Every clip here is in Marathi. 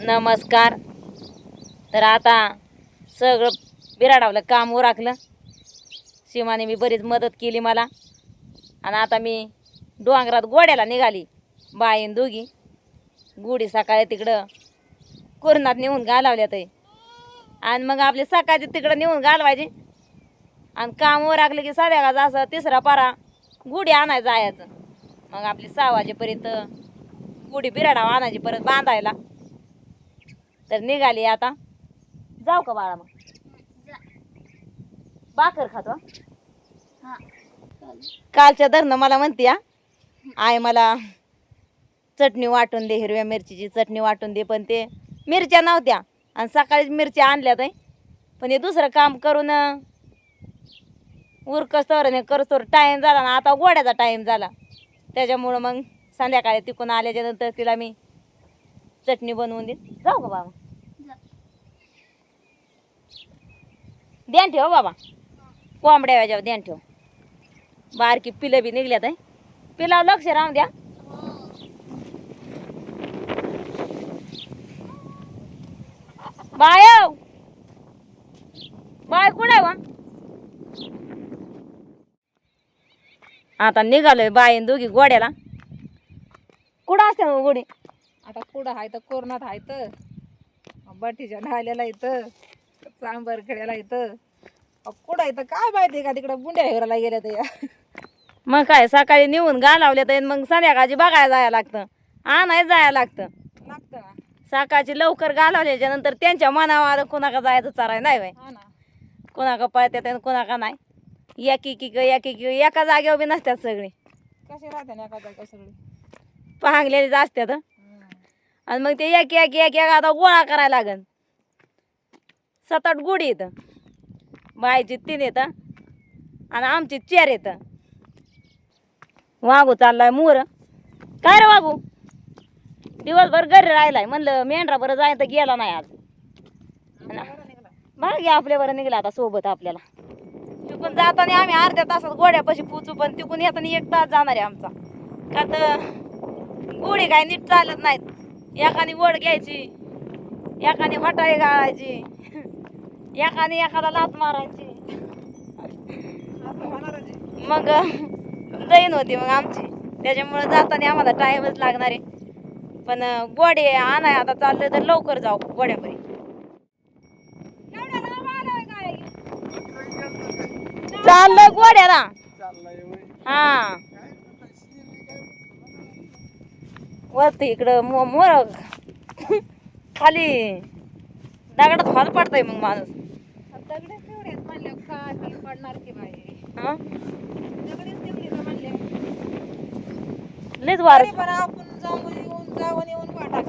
नमस्कार. तर आता सगळं बिराडावलं काम उराकलं. सीमाने मी बरीच मदत केली मला. आणि आता मी डोंगरात गोड्याला निघाली. बाईन दोघी. गुढी सकाळी तिकडं कोरणात नेऊन घालावल्यात आणि मग आपले सकाळचे तिकडं नेऊन घालवायचे. आणि काम उराकलं की साध्या असं तिसरा पारा गुढी आणायचं जायचं. मग आपली सहा वाजेपर्यंत गुढी बिराडावं आणायची परत बांधायला. तर निघाली आता. जाऊ का बाळा मग? बाकर खातो. हा? कालच्या धरणं मला म्हणते हा. आय मला चटणी वाटून दे हिरव्या मिरचीची चटणी वाटून दे पण ते मिरच्या नव्हत्या. आणि सकाळीच मिरच्या आणल्यात आहे पण हे दुसरं काम करून उरकस तर करतो टाईम झाला ना आता गोड्याचा टाईम झाला. त्याच्यामुळं मग संध्याकाळी तिकून आल्याच्यानंतर तिला मी चटणी बनवून देईन. जाऊ का बाबा ध्यान ठेव बाबा. कोंबड्या व्याजावर ध्यान ठेव. बारकी पिलं बी निघल्यात आहे पिलाव लक्ष राहून द्या. बाय बाय आहे वा? आता निघालोय बाईन दोघी गोड्याला. कुठं असते मग गोडी? आता कुठं आहे तर कोरणात आहे तर. बटीच्या ढाल्याला इथं. सांबर खेड्याला इथं. कुठं तर काय माहिती का तिकडं बुंड्या हेराला गेल्या तर या मग काय सकाळी नेऊन घालावले तर मग संध्याकाळची बघायला जायला लागतं. आणाय जायला लागतं. लागतं ना. सकाळची लवकर घालवल्याच्या नंतर त्यांच्या मनावर कोणाका जायचं चाराय नाही बाय हा ना. कोणाका पळत्यात आणि कोणाका नाही. एक एक एक एक एका जागेवर बी नसतात सगळी. कसे राहते ना एखादा काय सगळी? पहांगलेली असतात आणि मग ते एक एक एक एक आता गोळा करायला लागन. सात आठ गुढी येतं बायची तीन येतं आणि आमची चार येतं वाघू चाललाय मोर. काय रे वाघू? दिवसभर घरी राहिलाय. म्हणलं मेंढरा बरं जाय तर गेला नाही आज. बघ आपल्या बरं निघला आता सोबत आपल्याला. तिकून जाताना आम्ही अर्ध्या तासात गोड्यापाशी पोचू पण तिकून येताना एक तास जाणार आहे आमचा. का तर गोडी काय नीट चालत नाहीत. एकाने वड घ्यायची एकाने हटाई गाळायची. एकाने एखादा लात मारायची. मग दैन होती मग आमची. त्याच्यामुळे जाताना आम्हाला टाईमच लागणार आहे. पण गोडे आणाय आता चाललं तर लवकर जाऊ गोड्यापर्यंत चाललं गोड्याला. हा. वरती इकडं मोर खाली दगडात हॉल पडतंय मग माणूस दगडे तेवढे आहेत म्हणले काय खाली पडणार की बाई? हा? दगडेच तेवढे का म्हणले. लयच वार. तरी पण आपण जाऊन येऊन जाऊन येऊन वाटा.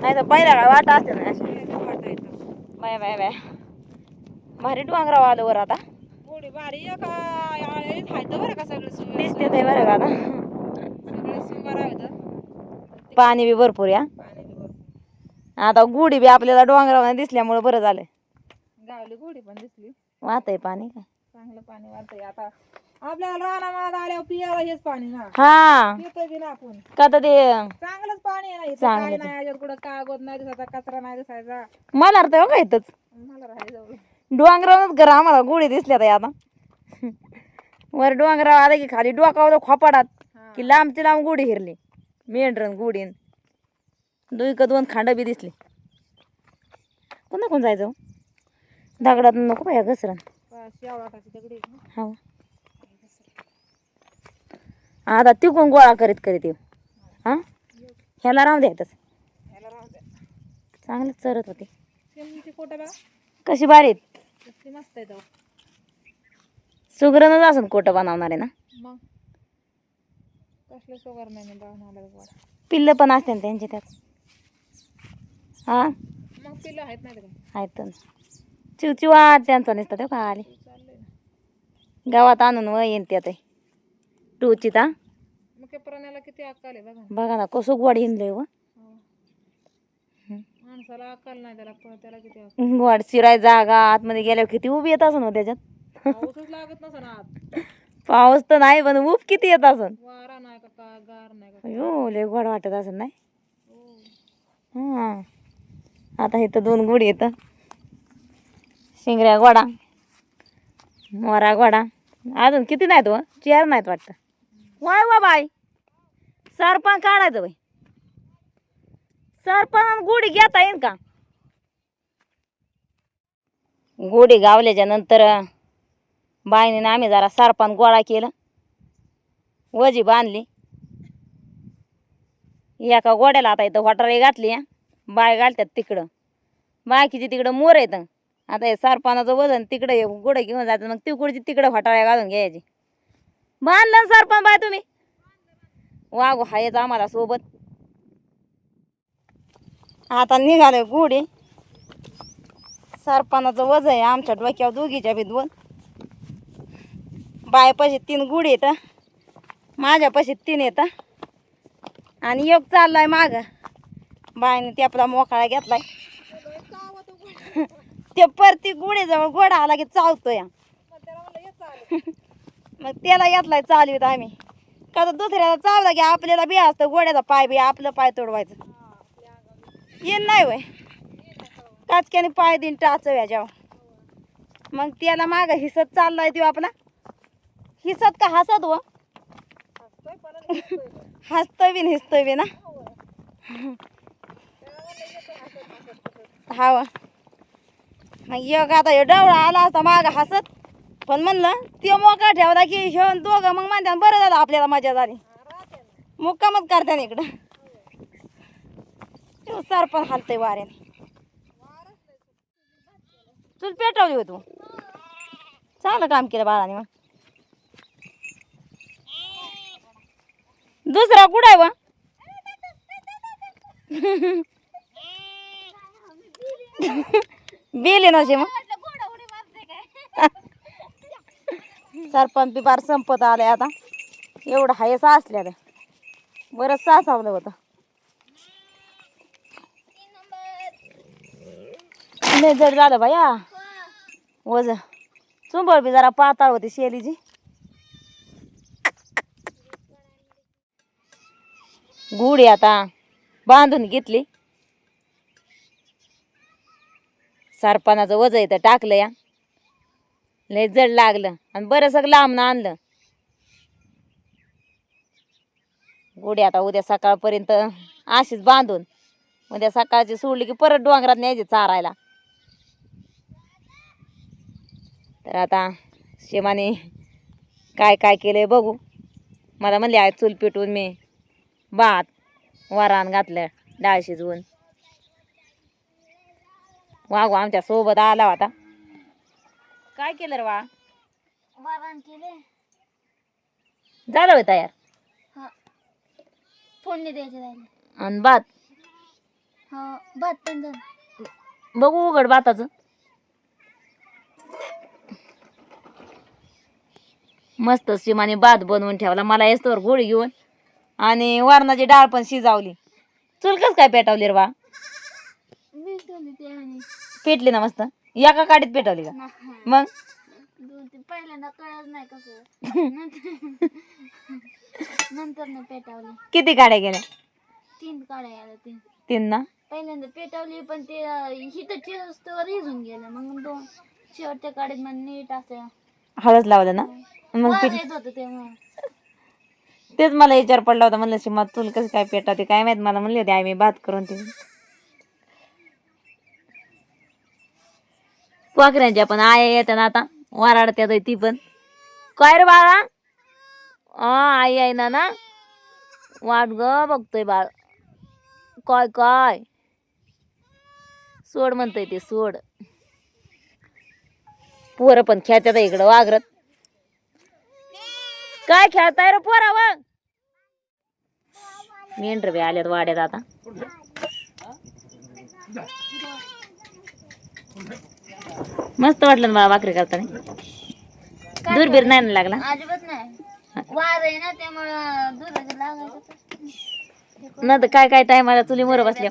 नाही तर पहिला काय वाटा असते ना. अशी. त्या वाटा येतं. Bye bye bye. भारी डोंगराव आलो वर आता. थोडी बारी एका हायतं बरं का सगळं सुंदर. दिसते ते बरं का आता. सगळं सुंदर आहे पाणी बी भरपूर या. पाणी बी भरपूर. आता गुढी बी आपल्याला डोंगरावर दिसल्यामुळे बरं झालं. गावली घोडी पण दिसली. वाहतंय पाणी का? चांगलं पाणी वाटतंय आता. आपल्याला रानामाळात आल्यावर पियाला हेच पाणी ना. हा. पितोय बी ना आपण. का तर ते चांगलंच पाणी आहे ना इथं. काय नाही याच्यात कुठं कागद नाही दिसायचा कचरा नाही दिसायचा. मला अर्थ का इथंच? मला राहायचं डोंगरावरच घर आम्हाला गुढी दिसल्या ताई आता. वर डोंगरावर आलं की खाली डोकावर खोपाडात. हा. की लांबची लांब गुढी हिरली. मेंढरन गुढीन दुई दोन खांड बी दिसली. कोणा कोण जायचं हो? दगडात नको बाया घसरण. ना. हा. आता तिकून गोळा करीत करीत येऊ. हा? ह्याला द्यायतच राहू द्या चांगलं चरत होते. कशी बारीत सुगरणच असून कोटं बनवणार आहे ना? पिल्लं पण असते ना त्यांचे त्यात. हा? आहेत ना चिवचिवा त्यांचा नसतं ते का आले चाललंय ना गावात आणून व येईन त्यात. टूचित हा. मग प्राण्याला किती अक्कल आहे बघा. ना. बघा ना कसं गोड हिंडलंय व. हो. माणसाला अक्कल नाही त्याला पण त्याला किती अक्कल. गोड शिराय जागा आतमध्ये गेल्यावर किती उभी येत असन हो त्याच्यात. पाऊसच लागत नसं ना आत. पाऊस तर नाही पण ऊब किती येत असन. वारा नाही का का गार नाही का अयो लय गोड वाटत असन नाही. हो. हा. आता इथं दोन गुढी येतं. शिंगऱ्या गोडा मोरा गोडा. अजून किती नाहीत हो? व चेअर नाहीत वाटतं. वाय वा बाय सरपण काढायचं बाई. सरपण गुढी घेता येईन का? गुढी गावल्याच्या नंतर बाईने आम्ही जरा सरपण गोळा केलं. वजी बांधली. एका गोड्याला आता इथं वाटारी घातली बाय घालतात तिकडं. बाकीची तिकडं मोर येतं आता हे सरपणाचं वजन तिकडे हे गुडं घेऊन जायचं मग तिकडची तिकडं फटाळ्या घालून घ्यायची. बांधलं सरपण बाय तुम्ही. वागू हायच आम्हाला सोबत. आता निघाले गुढे. सरपणाचं वजन आहे आमच्या डोक्यावर दोघीच्या बी बायपाशी तीन गुढ येतं माझ्यापाशी तीन येतं आणि एक चाललाय माग. बायने ते आपला मोकळा घेतलाय. ते परती गुढीजवळ घोडा आला की चावतो या मग त्याला घेतलाय चालवीत आम्ही. का तर दुसऱ्याला चावला की आपल्याला बी असतं घोड्याचा पाय बी आपलं पाय तोडवायचं. ये नाही वय काचक्याने पाय दिन टाचव्या याच्यावर मग त्याला माग हिसत चाललाय तो आपला. हिसत का हसत व? हसतोय बी हिसतोय बी ना. हा मग एक आता हे डवळा आला असता माग हसत. पण म्हणलं ते मोका ठेवला की हे दोघं मग म्हणतात बरं झालं आपल्याला मजा झाली. मुक्कामच करत्या इकडं. सर सरपण हालतंय वाऱ्याने. चूल पेटवली हो तू? चांगलं काम केलं बाळाने मग. दुसरा कुठं आहे व बिली नसे मग सरपंच बी बार संपत आले आता. एवढं हाय साचल्या बरंच साचवलं होतं. लय जड झालं बाया. वज चुंबळ बी जरा पाताळ होती शेलीची गुढी आता बांधून घेतली. सारपानाचं वजं इथं टाकलं या. लय जड लागलं. आणि बरं सगळं लांबनं आणलं. गुढी आता उद्या सकाळपर्यंत अशीच बांधून. उद्या सकाळची सोडली की परत डोंगरात न्यायची चारायला. तर आता शेमाने काय काय केलंय बघू. मला म्हणले आहे चूल पेटून मी भात वरान घातलं डाळ शिजवून वागू आमच्यासोबत आला होता. काय केलं रे वा केले झालं होय तयार? हा. फोडणी द्यायचे राहिले. आणि भात? हा भात पण झालं. बघू उघड भाताचं. मस्त शिमाने भात बनवून ठेवला. मला येस्तोवर गोळी घेऊन. आणि वरणाची डाळ पण शिजावली. चूल कस काय पेटवली रे वा पेटली ना मस्त. एका काडीत पेटवली का. मग? पहिल्यांदा कळत नाही कसं. नंतर नंतर न पेटावली. किती काड्या गेल्या? तीन काढ्या आल्या तीन तीन ना? पहिल्यांदा पेटावली पण ते हिथं चिरस्तवर हिजून गेलं. मग दोन शेवटच्या काढीत मग नीट असं हळद लावलं ना? मग येत होतं तेच मला विचार पडला होता. म्हणलं शिमा तुला कसं काय पेटवते? काय माहीत? मला म्हणले होते आई मी भात करून ते कोकऱ्यांच्या पण आया येतात ना आता. वराडत्यात ती पण. काय रे बाळा? आई आहे ना ना. वाट ग बघतोय बाळ. काय काय? सोड म्हणतोय ते सोड. पोरं पण खेळतात इकडं वागरत. काय खेळताय रे पोरा वा मेंढर बी आल्यात वाड्यात आता. मस्त वाटलं ना मला भाकरी करताना. दूरबीर नाही ना लागला? अजिबात नाही. आहे ना त्यामुळं दुधाचं लागायचं. ना तर काय काय टायमाला चुली मोर बसल्या.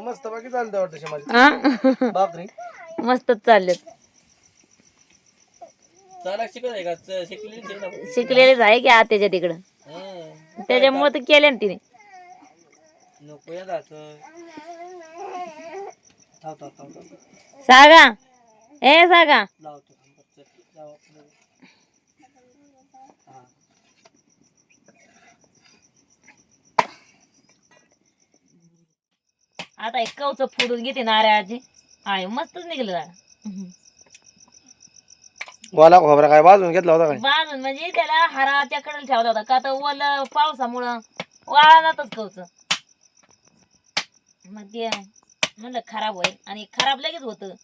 मस्त बाकी चालते वाटतं शमाजी हा भाकरी. मस्तच चाललेत. आहे का? शिकलेलेच आहे आत्याच्या तिकडं? हं. त्याच्यामुळे तर केले ना तिने नको या जायचं थांब थांब थांब थांब. सागा. ए सागा. हा. आता एक कवच फोडून घेते नारळाची आहे मस्तच निघलं वाला खोबरा काय भाजून घेतला होता काय? बांधून म्हणजे त्याला हाराच्या कडेला ठेवला होता. का तर ओल पावसामुळं वाळणातच कवच. मग ते म्हणलं खराब होईल. आणि खराब लगेच होतं.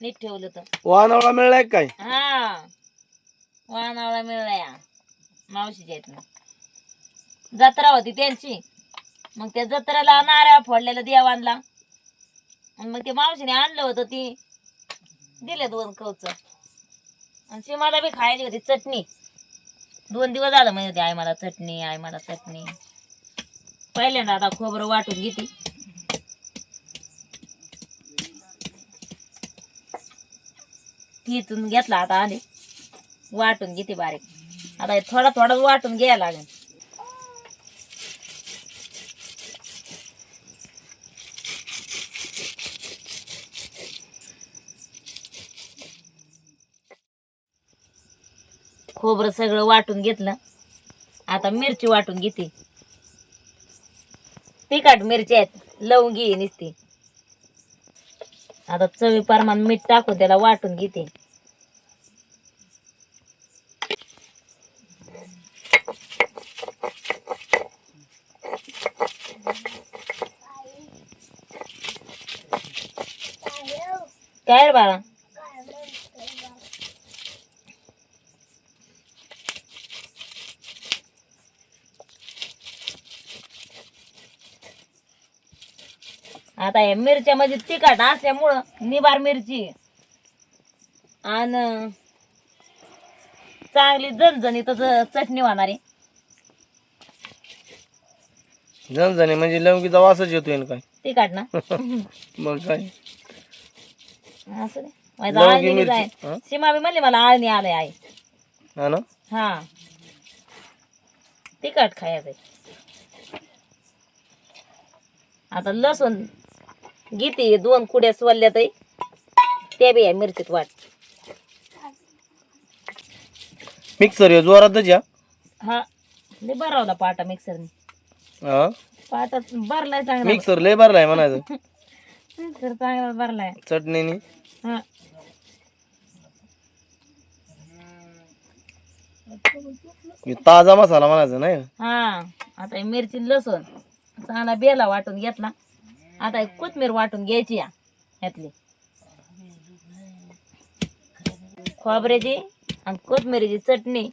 नीट ठेवलं तर. वानावळा मिळलाय काय हा. वानावळा मिळला या मावशीच्या इथनं. जत्रा होती त्यांची. मग त्या जत्रेला नारळ फोडलेला देव आणला आणि मग ते मावशीने आणलं होतं ती. दिले दोन कवच. आणि शिमाला बी खायची होती चटणी. दोन दिवस झालं म्हणजे होती आई मला चटणी आई मला चटणी. पहिल्यांदा आता खोबरं वाटून घेते. तिथून घेतला आता आणि वाटून घेते बारीक. आता हे थोडा थोडा वाटून घ्यायला लागेल. खोबरं सगळं वाटून घेतलं. आता मिरची वाटून घेते. तिखट मिरची आहेत. लवंगी आहे नुसती. आता चवी प्रमाण मीठ टाकून त्याला वाटून घेते. काय रे बाळा आता हे मिरच्या मध्ये तिखट असल्यामुळं निबार मिरची. आणि चांगली झणझणीत चटणी होणार. आहे जणजणे म्हणजे लवंगीचा वासच येतोय ना काय? तिखट ना? मग काय? असं नाही. माझं लवंगी आळणी मिरची. जाय हा? सीमा बी म्हणली मला आळणी आलंय आई. हा ना? हा. तिखट खायचंय. आता लसूण घेते दोन कुड्या सोलल्या तरी. त्या बी आहे मिरचीत वाट मिक्सर आहे जोरातच या हा. लय भरवला पाटा मिक्सरने हा? पाटा भरलाय चांगला. मिक्सर लय भरलाय म्हणायचं. मिक्सर चांगला भरलाय. चटणीनी? हा. हे ताजा मसाला म्हणायचा नाही का? हा. आता ही मिरची लसूण चांगला बेला वाटून घेतला. आता ही कोथमीर वाटून घ्यायची या यातली खोबऱ्याची आणि कोथमिरीची चटणी.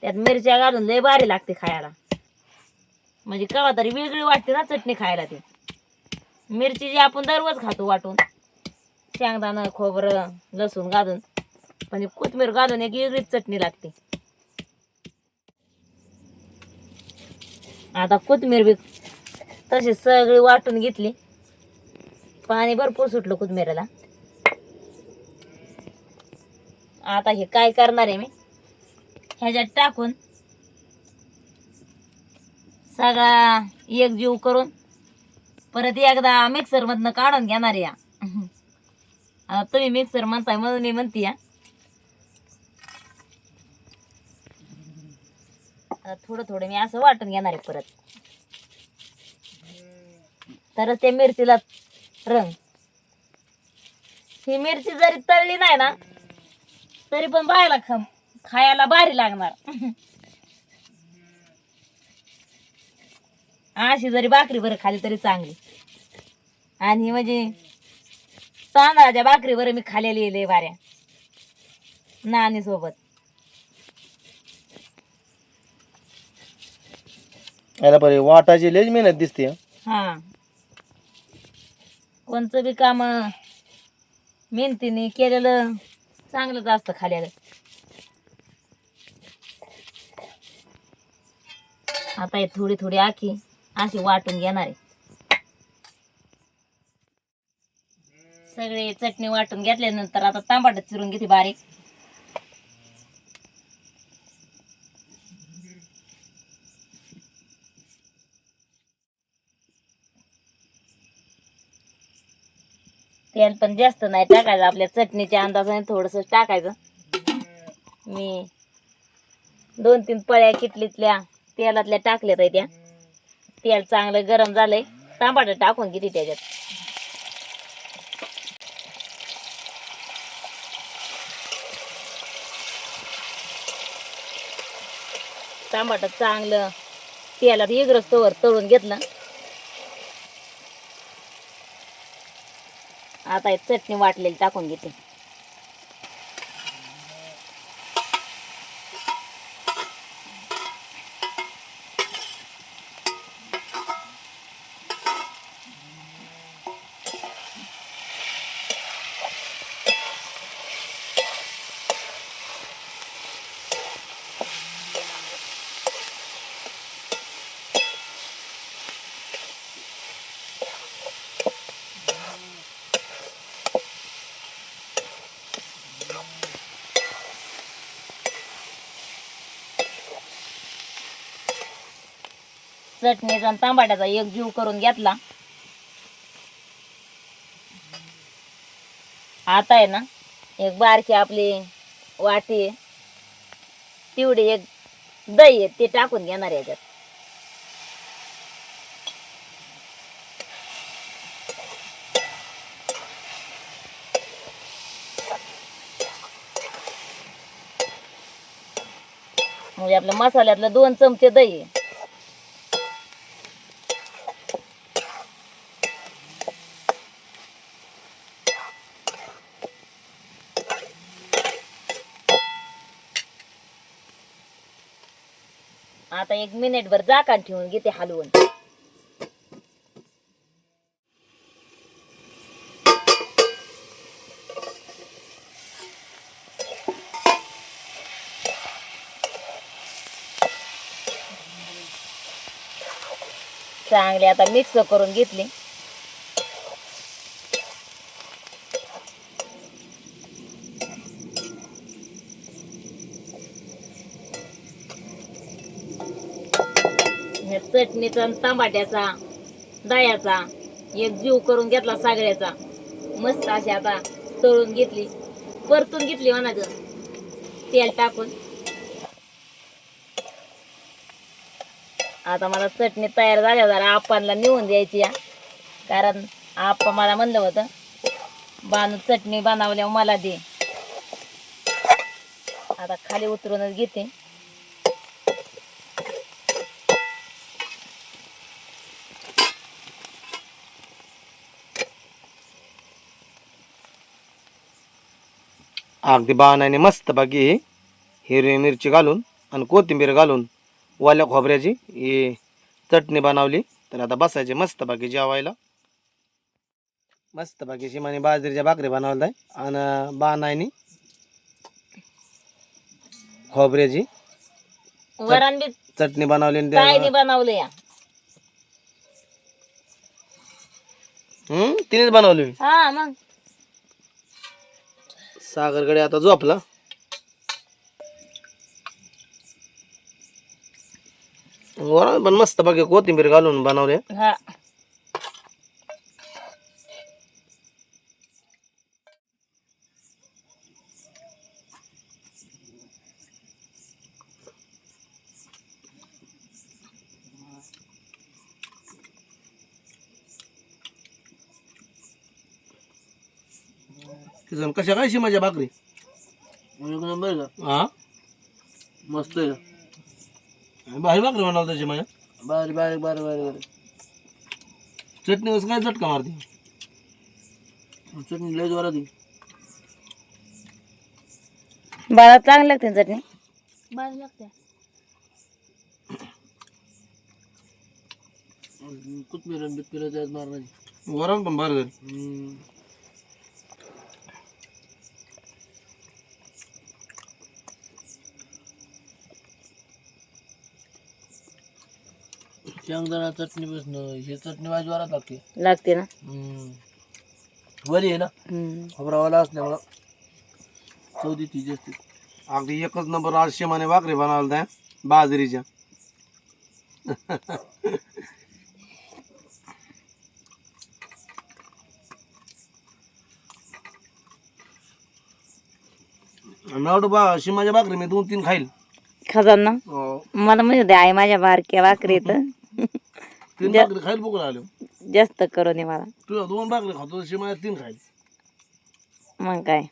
त्यात मिरच्या घालून लय भारी लागते खायला. म्हणजे केव्हा तरी वेगळी वाटते ना चटणी खायला ती. मिरची जी आपण दररोज खातो वाटून. शेंगदाणं खोबरं लसूण घालून. पण कोथमीर घालून एक वेगळीच चटणी लागते. आता कोथमीर बी तशी सगळी वाटून घेतली. पाणी भरपूर सुटलं कोथमिरीला. आता हे काय करणार आहे मी? ह्याच्यात टाकून सगळा एक जीव करून परत एकदा मिक्सरमधनं काढून घेणार आहे या. आता तुम्ही मिक्सर म्हणताय म्हणून मी म्हणते या. थोडं थोडं मी असं वाटून घेणार आहे परत. तर त्या मिरचीला रंग. ही मिरची जरी तळली नाही ना तरी पण बायला ख खायला भारी लागणार. अशी जरी भाकरी बरं खाली तरी चांगली. आणि म्हणजे तांदळाच्या भाकरी बरं मी खालेली लय बाऱ्या नाणी सोबत. याला बरे वाटाची लयच मेहनत दिसते. हा. हा. कोणचं बी काम मेहनतीने केलेलं चांगलंच असतं खाल्याला. आता हे थोडी थोडी आखी अशी वाटून घेणार आहे. सगळे चटणी वाटून घेतल्यानंतर आता तांबाट चिरून घेते बारीक. तेल पण जास्त नाही टाकायचं आपल्या चटणीच्या अंदाजाने थोडस टाकायचं. मी दोन तीन पळ्या किटलीतल्या तेलातल्या टाकल्यात त्या. तेल चांगलं गरम झालंय तांबाट टाकून किती त्याच्यात. टमाट चांगलं तेलात इगरच तोवर तळून घेतलं. आता एक चटणी वाटलेली टाकून घेते. चटणीचा आणि तांबाट्याचा एक जीव करून घेतला. आता आहे ना एक बारकी आपली वाटी आहे. तेवढी एक दही आहे ते टाकून घेणार याच्यात. म्हणजे आपल्या मसाल्यातलं दोन चमचे दही एक मिनिट भर झाकण ठेवून घेते हलवून. चांगले आता मिक्स करून घेतली ह्या चटणीचा आणि दह्याचा एक जीव करून घेतला सागऱ्याचा. मस्त अशी आता तळून घेतली. परतून घेतली म्हणायचं. तेल टाकून. आता मला चटणी तयार झाल्या जरा आपणला नेऊन द्यायची या कारण आप्पा मला म्हणलं होतं बांधून चटणी बनवल्यावर मला दे. आता खाली उतरूनच घेते. अगदी बाणाने मस्त बाकी हिरवी मिरची घालून आणि कोथिंबीर घालून वाल्या खोबऱ्याची ही चटणी बनवली. तर आता बसायचे मस्त बाकी जेवायला. मस्त बाकी शिमाने बाजरीच्या भाकरी बनवल्या आहे आणि बाणाने खोबऱ्याची वरण बी चटणी बनवली आणि त्या- बनवलं या? हम्म तिनेच बनवली. हा मग. सागरकडे आता झोपला. आपला पण मस्त बघ कोथिंबीर घालून बनवले. किसन कशा काय शिमाच्या भाकरी? एक नंबर का? हा? मस्त आहे भारी भाकरी बनवता शिमाच्या बारी बारीक बारीक बारीक बारीक चटणी कसं काय झटका मारते? चटणी लय जोरात बाळा चांगली लागते ना चटणी? भारी लागते. कोथमीर बिथमीर त्यात मारणार वरण पण भारी झाली. शेंगदाणा चटणी बसणं हे चटणी माझी वरात लागते. लागते ना? हम्म. वरी आहे ना? हम्म. खोबरावाला असल्यामुळं चौदी ती जास्ती अगदी एकच नंबर आज शेमाने भाकरी बनवला त्या बाजरीच्या. नवड बा शिमाच्या भाकरी मी दोन तीन खाईल. खाजान ना? हो. मला माहिती होते आई माझ्या बारक्या भाकरी तर तीन भाकरी खाईल भूक आलो जास्त करू नये मला. तुझ्या दोन भाकरी खातो शिमाच्या तीन खाईल. मग काय?